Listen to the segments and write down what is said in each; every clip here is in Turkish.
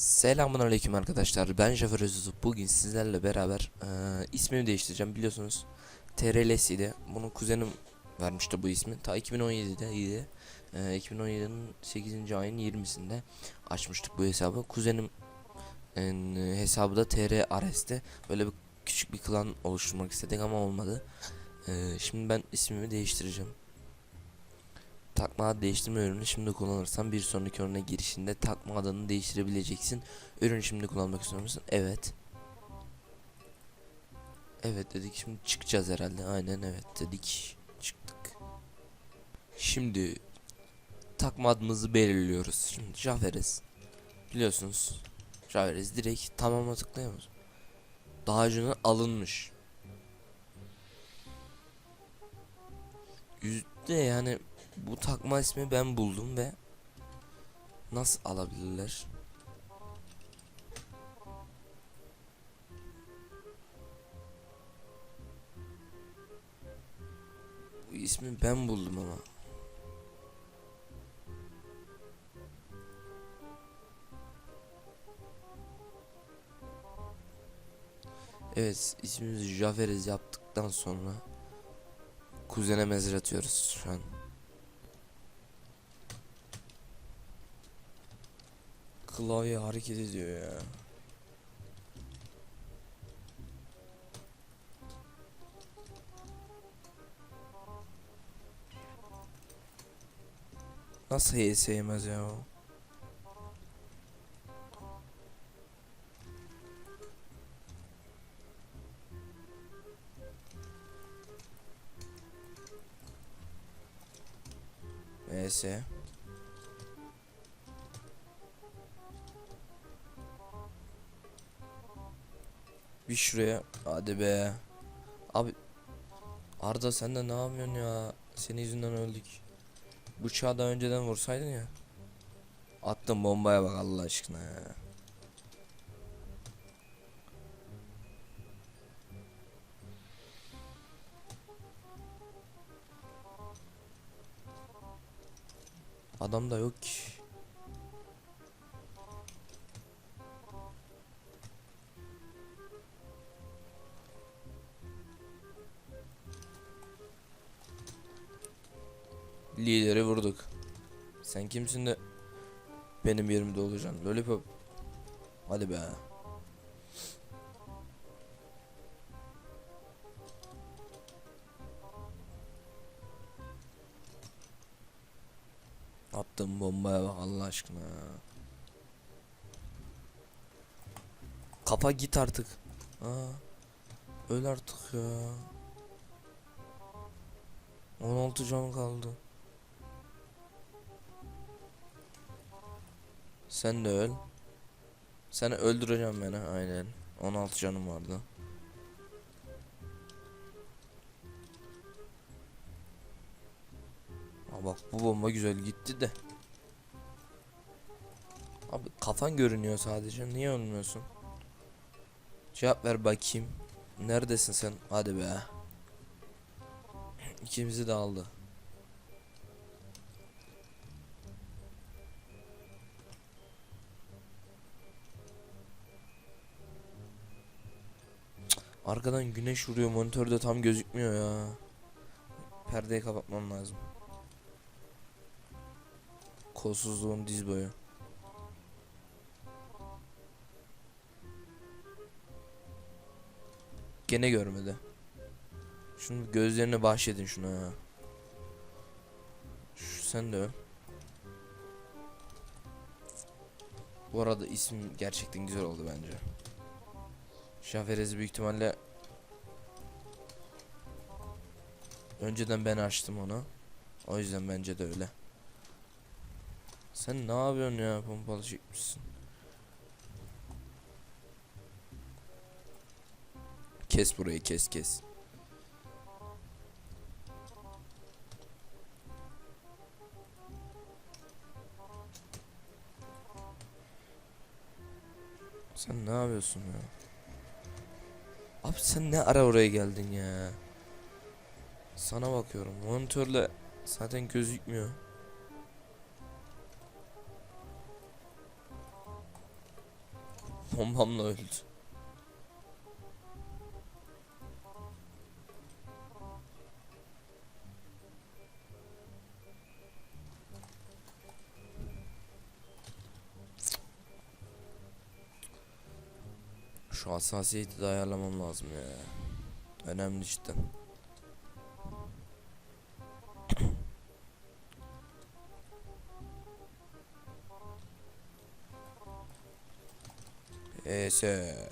Selamun aleyküm arkadaşlar. Ben Jafer Özüzü. Bugün sizlerle beraber eee, ismimi değiştireceğim. Biliyorsunuz TRL'siydi. Bunu kuzenim vermişti bu ismi. Ta 2017'de iyiydi. Eee, 2017'nin 8. ayın 20'sinde açmıştık bu hesabı. Kuzenim en, hesabı da TR Ares'te. Böyle bir küçük bir klan oluşturmak istedik ama olmadı. Eee, şimdi ben ismimi değiştireceğim. Takma ad değiştirme ürünü şimdi kullanırsan bir sonraki örneğe girişinde takma adını değiştirebileceksin. Ürünü şimdi kullanmak istiyor musun? Evet. Evet dedik şimdi çıkacağız herhalde. Aynen evet dedik. Çıktık. Şimdi takma adımızı belirliyoruz. Şimdi Jaferes. Biliyorsunuz. Jaferes direkt tamama tıklayamıyoruz. Daha önceden alınmış. Yüzde yani bu takma ismi ben buldum ve nasıl alabilirler? Bu ismi ben buldum ama. Evet ismimizi Jaferez yaptıktan sonra kuzene mezar atıyoruz şu an. Klavye hareket ediyor ya. Nasıl HS yemez ya o? HS Bir şuraya. Hadi be. Abi Arda sen de ne yapıyorsun ya? Senin yüzünden öldük. Bıçağı daha önceden vursaydın ya. Attım bombaya bak Allah aşkına ya. Adam da yok ki Lideri vurduk. Sen kimsin de benim yerimde olacaksın? Lollipop. Hadi be. Attım bombaya bak Allah aşkına. Kafa git artık. Aa, öl artık ya. 16 can kaldı. Sen de öl. Seni öldüreceğim beni aynen. 16 canım vardı. Aa bak bu bomba güzel gitti de. Abi kafan görünüyor sadece. Niye ölmüyorsun? Cevap ver bakayım. Neredesin sen? Hadi be. İkimizi de aldı. Arkadan güneş vuruyor monitörde tam gözükmüyor ya. Perdeyi kapatmam lazım. Kolsuzluğun diz boyu. Gene görmedi. Şunu gözlerine bahşedin şuna ya. Şu sen de öl. Bu arada isim gerçekten güzel oldu bence. Şaferezi büyük ihtimalle önceden ben açtım onu. O yüzden bence de öyle. Sen ne yapıyorsun ya pompalı çekmişsin. Kes burayı kes kes. Sen ne yapıyorsun ya? Abi sen ne ara oraya geldin ya? Sana bakıyorum. Monitörle zaten gözükmüyor. Bombamla öldü. Şu hassasiyeti de ayarlamam lazım ya. Önemli cidden. Ese.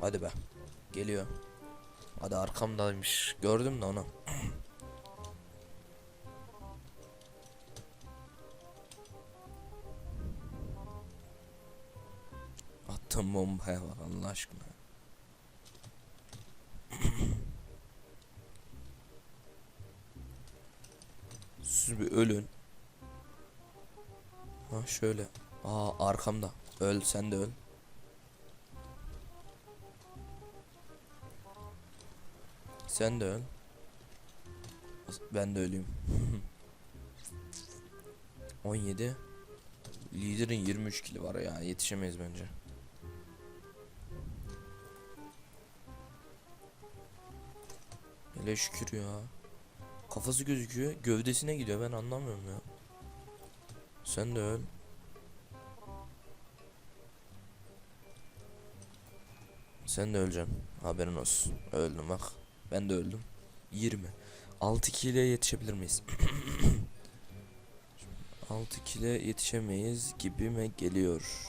Hadi be. Geliyor. Hadi arkamdaymış. Gördüm de onu. Attım bombaya bak Allah aşkına. Siz bir ölün. Ha şöyle. Aa arkamda. Öl sen de öl. Sen de öl. Ben de öleyim. 17. Liderin 23 kili var ya yetişemeyiz bence. Hele şükür ya. Kafası gözüküyor. Gövdesine gidiyor. Ben anlamıyorum ya. Sen de öl. Sen de öleceksin. Haberin olsun. Öldüm bak. Ben de öldüm. 20. 6 kile yetişebilir miyiz? 6 kile yetişemeyiz gibime geliyor.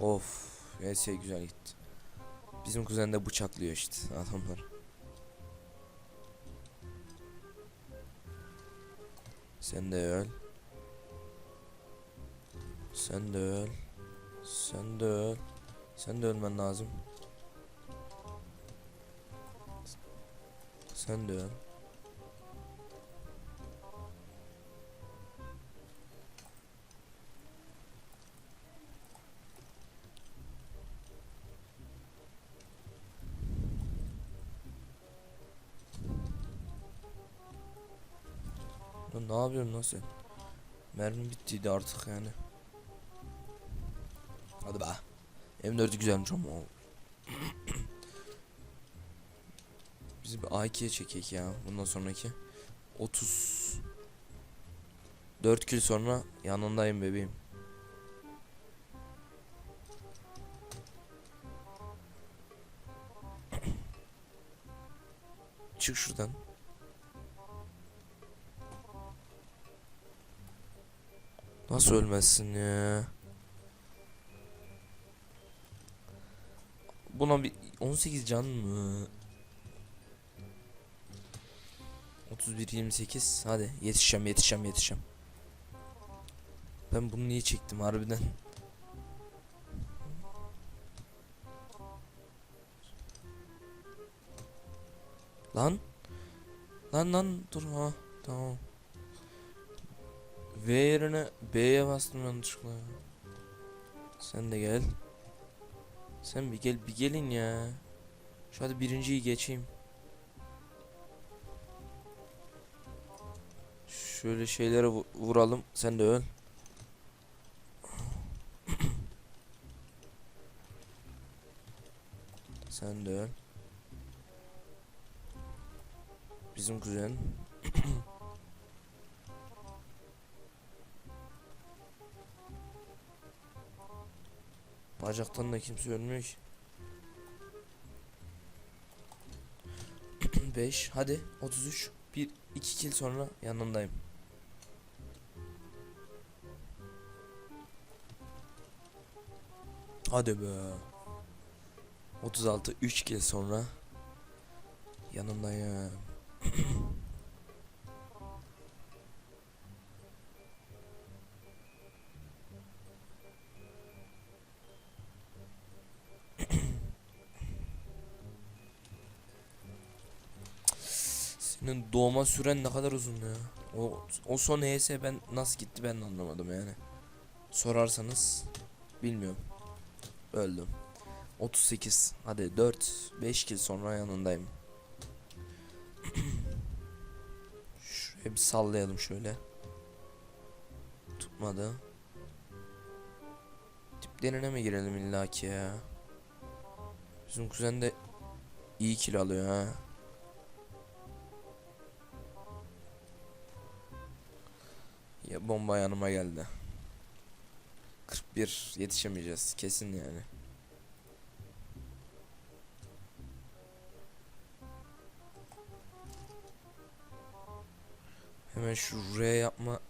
Of. Neyse güzel gitti. Bizim kuzen de bıçaklıyor işte adamlar. Sen de öl. Sen de öl. Sen de öl. Sen de ölmen lazım. Sen de öl. Lan ne yapıyorsun lan sen? Mermi bittiydi artık yani. Hadi be. M4'ü güzelmiş ama. Biz bir A2'ye çekek ya bundan sonraki. 30 4 kill sonra yanındayım bebeğim. Çık şuradan. Nasıl ölmezsin ya? Buna bir 18 can mı? 31 28 hadi yetişeceğim yetişeceğim yetişeceğim. Ben bunu niye çektim harbiden? Lan Lan lan dur ha tamam. V yerine B'ye bastım yanlışlıkla. ya. Sen de gel. Sen bir gel bir gelin ya. Şu hadi birinciyi geçeyim. Şöyle şeylere vu- vuralım. Sen de öl. Sen de öl. Bizim kuzen. Bacaktan da kimse ölmüyor ki. 5 hadi 33 1 2 kill sonra yanındayım. Hadi be. 36 3 kill sonra yanındayım. Senin doğma süren ne kadar uzun ya. O, o son HS ben nasıl gitti ben de anlamadım yani. Sorarsanız bilmiyorum. Öldüm. 38. Hadi 4 5 kill sonra yanındayım. Şuraya bir sallayalım şöyle. Tutmadı. Tiplerine mi girelim illaki ya? Bizim kuzen de iyi kill alıyor ha. Bomba yanıma geldi. 41 yetişemeyeceğiz kesin yani. Hemen şuraya yapma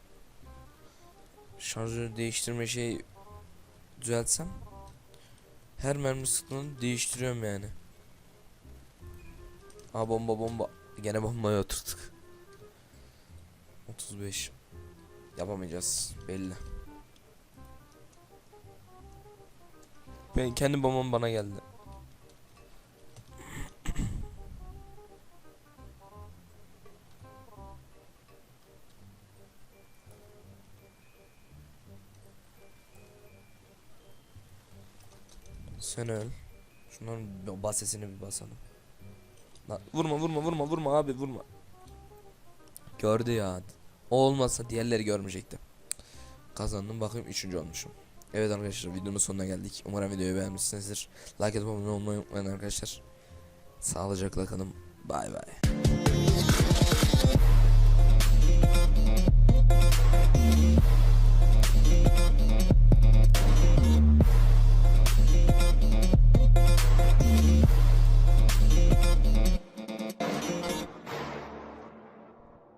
şarjörü değiştirme şeyi düzeltsem her mermi sıktığını değiştiriyorum yani. Aa bomba bomba. Gene bombaya oturduk. 35. Yapamayacağız belli. Ben kendi bombam bana geldi. Sen öl. Şunların basesini bir basalım. Lan vurma vurma vurma vurma abi vurma. Gördü ya. O olmasa diğerleri görmeyecekti. Kazandım bakayım üçüncü olmuşum. Evet arkadaşlar videonun sonuna geldik. Umarım videoyu beğenmişsinizdir. Like atıp abone olmayı unutmayın arkadaşlar. Sağlıcakla kalın. Bay bay.